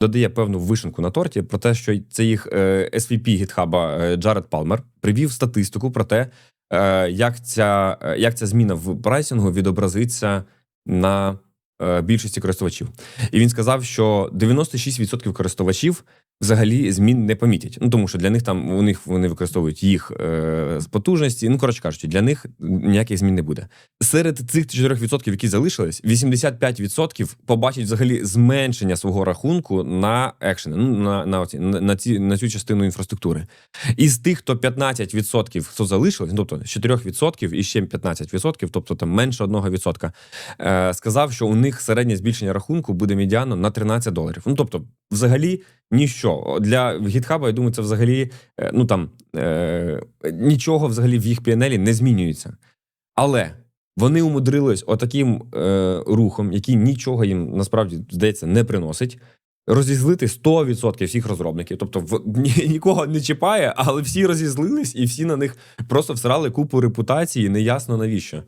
додає певну вишенку на торті про те, що це їх е, SVP гітхаба е, Джаред Палмер привів статистику про те, е, як ця, як ця зміна в прайсингу відобразиться на більшості користувачів. І він сказав, що 96% користувачів взагалі змін не помітять. Ну тому що для них там у них вони використовують їх е, потужності. Ну коротше кажучи, для них ніяких змін не буде. Серед цих 4%, які залишились, 85% побачать взагалі зменшення свого рахунку на екшени, ну на, на, оці- на, на, ці, на цю частину інфраструктури. Із тих, хто 15%, хто залишились, ну, тобто з 4% і ще 15%, тобто там менше 1%, е, сказав, що у них середнє збільшення рахунку буде медіано на 13 доларів. Ну тобто, взагалі ніщо. Для гітхаба, я думаю, це взагалі е, ну там е, нічого взагалі в їх PNL не змінюється. Але вони умудрились отаким е, рухом, який нічого їм насправді здається не приносить. Розізлити 100% всіх розробників, тобто в, ні, нікого не чіпає, але всі розізлились і всі на них просто всрали купу репутації, неясно навіщо.